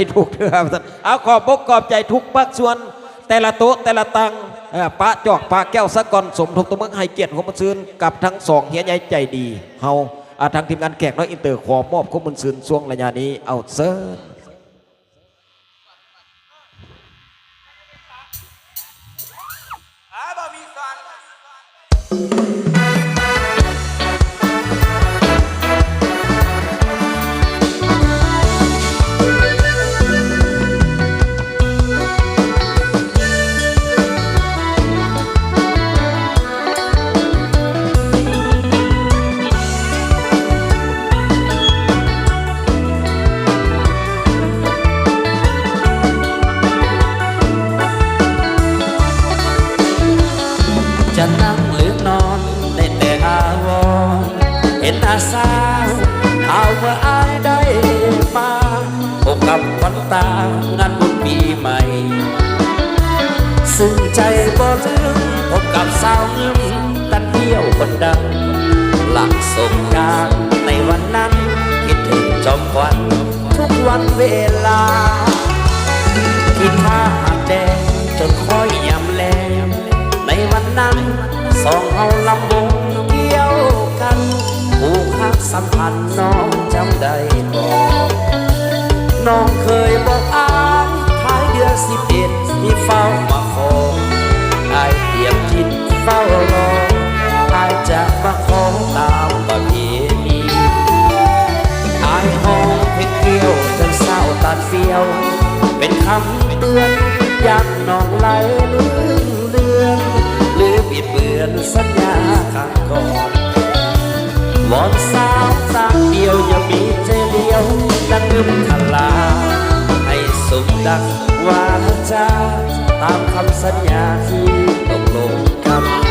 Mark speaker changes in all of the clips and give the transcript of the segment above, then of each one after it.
Speaker 1: ให้ถูกเถอะครับท่านเอาขอบอกขอบใจทุกภาคส่วน แต่ละโต๊ะแต่ละตังปะจอกปะแก้วสะกอนสมทบตัวเมืองให้เกียรติของมันซืนกับทั้งสองเฮียใหญ่ใจดีเฮาทางทีมงานแขกน้อยอินเตอร์ขอมอบข้อมูลซืนช่วงระยะนี้เอาเซิร์
Speaker 2: อาบ่มีสอน
Speaker 3: คนดัง หลังสงกรารในวันนั้นคิดถึงจอมควันทุกวันเวลากินข้าวหักแดงจนค่อยยำแลงในวันนั้นสองเอาลำวงเกี่ยวกันผูกหักสัมพันธ์น้องจำได้บอกน้องเคยบอกอายท้ายเดือนสิบเอ็ดที่เฝ้ามาขอยอายเตรียมจิตเฝ้ารอ อายจะมาขอตามประเพณีอายห้องเพชรเกี่ยวจนเศร้าตัดเฟียว เป็นคำเตือนยักน้องไหลลืมเลือนหรือบิดเบือนสัญญาข้างก่อนวอนสาวตามเดียวอย่ามีใจเดียวดังลืมทลา ให้สมดังว่าจาตามคำสัญญาที่ตกลงกัน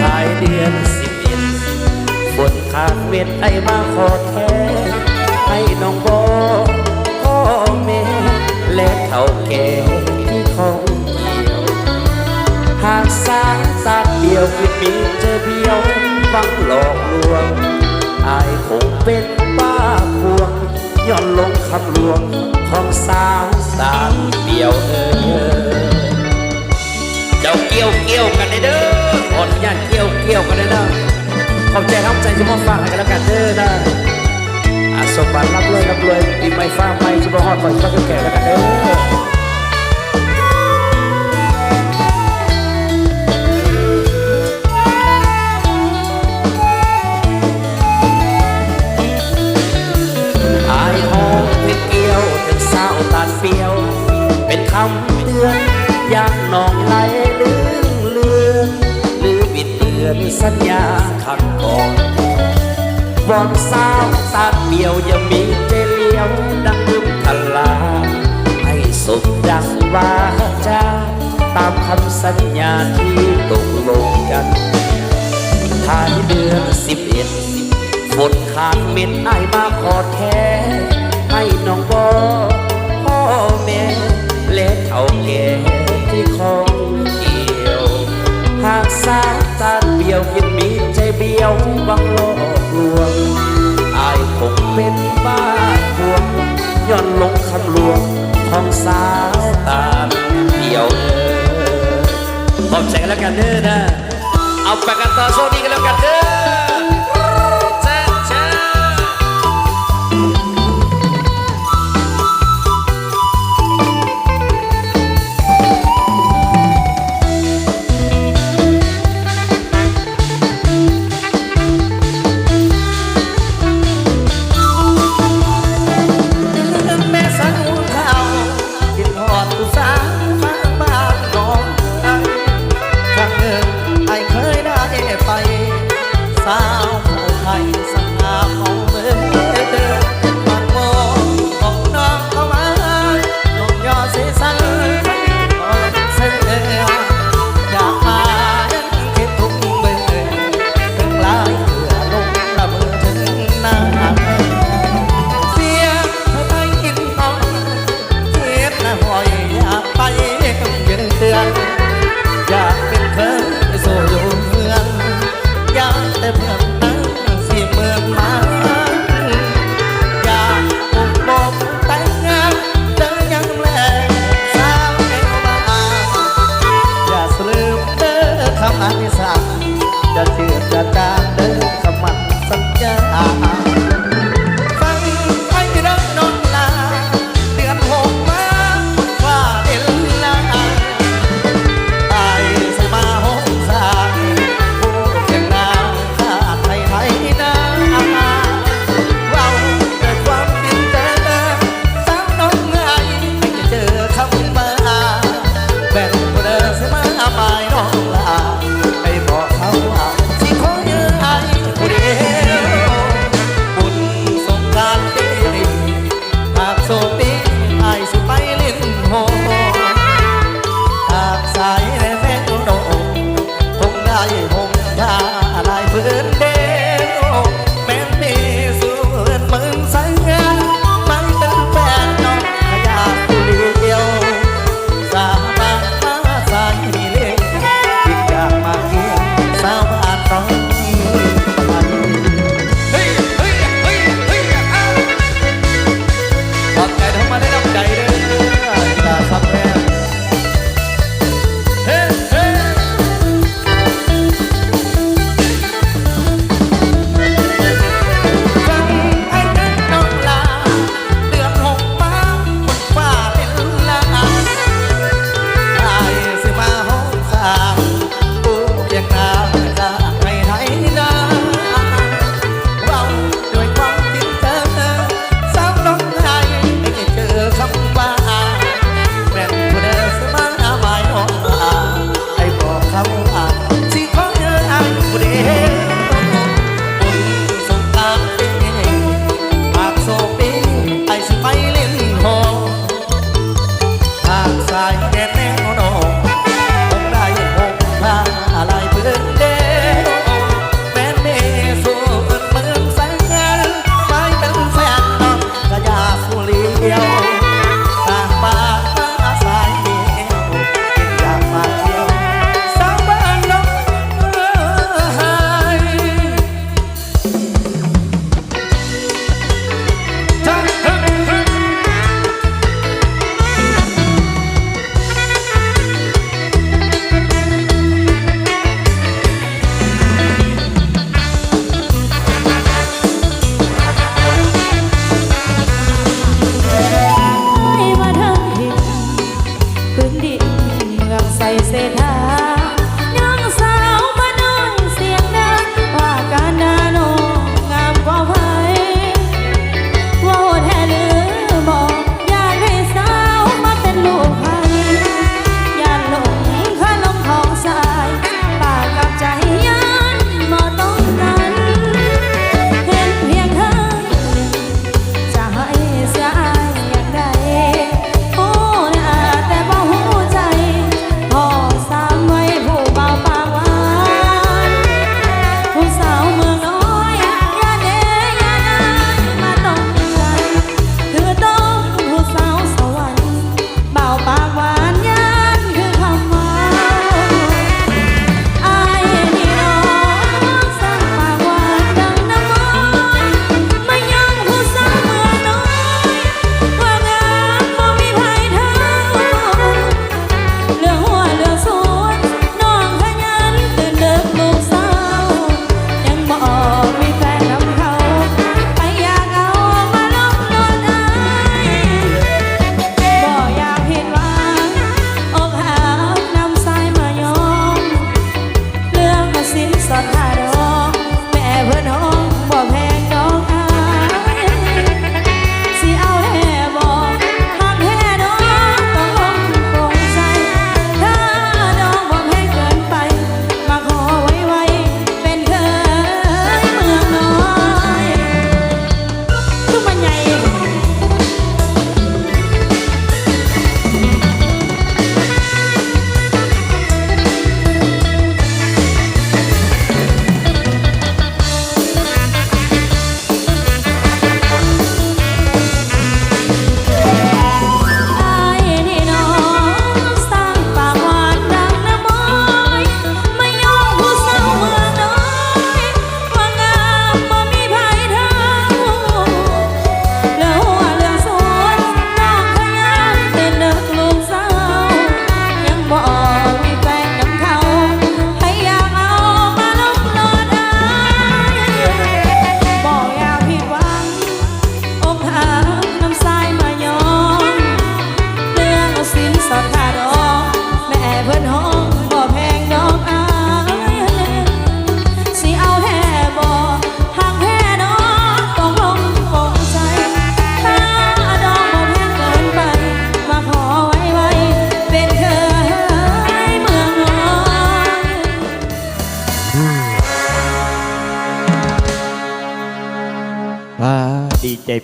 Speaker 3: ท้ายเดือนสิบเอ็ดฝนขาดเม็ดไอมาขอแท้ให้น้องบอพ่อแม่และเท่าแก่ที่ของเกี่ยว หากสายตาเดียวคิดมีเจอเดียวบังหลอกลวงอายคงเป็นบ้าพวงย้อนลงคำลวงของสาวสามเดียวเออเจ้าเกี่ยวเกี่ยวกันเด้อขออ ญาตเกี่ยวเกี่ยวกันเด้อขอบใจครับใจจะมาฟังให้กันแล้วกันเด้อนะอาสมบัติรับเลยรับเลยปีใหม่ฟ้าใหม่จะมาฮอดปล่อยฟ้าแก่แล้วกันเด้อเป็นคำเตือนอยากน้องไหลเลือ มือนสัญญาขังก่อนวอนสาวตาดเบียวอย่ามีเจเลียวดังลืมทลา ให้สมดังวาจาตามคำสัญญาที่ตกลงกันท้ายเดือนสิบเอ็ดฝนขาดเม็ดไอมาขอแท้ให้น้องบอพ่อแม่เล็กเท่าแก่ ไปสา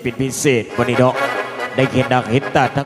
Speaker 1: เป็นพิเศษวันนี้เนาะได้เห็นดักเห็นตาทั้ง